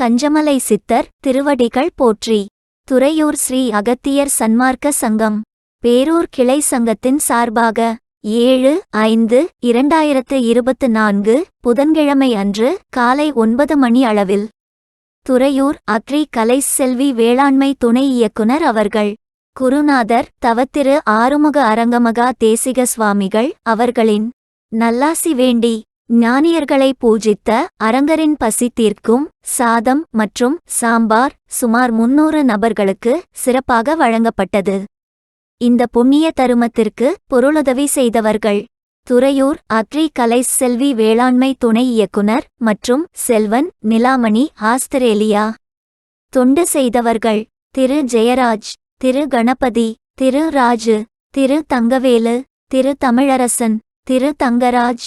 கஞ்சமலை சித்தர் திருவடிகள் போற்றி. துறையூர் ஸ்ரீ அகத்தியர் சன்மார்க்க சங்கம். பேரூர் கிளை சங்கத்தின் சார்பாக ஏழு ஐந்து இரண்டாயிரத்து இருபத்து நான்கு புதன்கிழமை அன்று காலை ஒன்பது மணி அளவில். துறையூர் அக்ரி கலை செல்வி வேளாண்மை துணை இயக்குனர் அவர்கள். குருநாதர் தவத்திரு ஆறுமுக அரங்கமகா தேசிக சுவாமிகள் அவர்களின் நல்லாசி வேண்டி ஞானியர்களை பூஜித்த அரங்கரின் பசி தீர்க்கும் சாதம் மற்றும் சாம்பார் சுமார் முன்னூறு நபர்களுக்கு சிறப்பாக வழங்கப்பட்டது. இந்த புண்ணிய தருமத்திற்கு பொருளுதவி செய்தவர்கள் துறையூர் அக்ரி கலை செல்வி வேளாண்மை துணை இயக்குனர் மற்றும் செல்வன் நிலாமணி ஆஸ்திரேலியா. தொண்டு செய்தவர்கள் திரு ஜெயராஜ் திரு கணபதி திரு ராஜு திரு தங்கவேலு திரு தமிழரசன் திரு தங்கராஜ்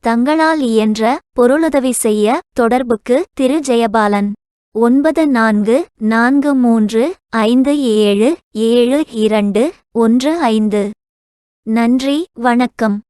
தங்களால் இயன்ற பொருளுதவி செய்ய தொடர்புக்கு திரு ஜெயபாலன். ஒன்பது நான்கு நான்கு மூன்று ஐந்து ஏழு ஏழு இரண்டு ஒன்று ஐந்து. நன்றி வணக்கம்.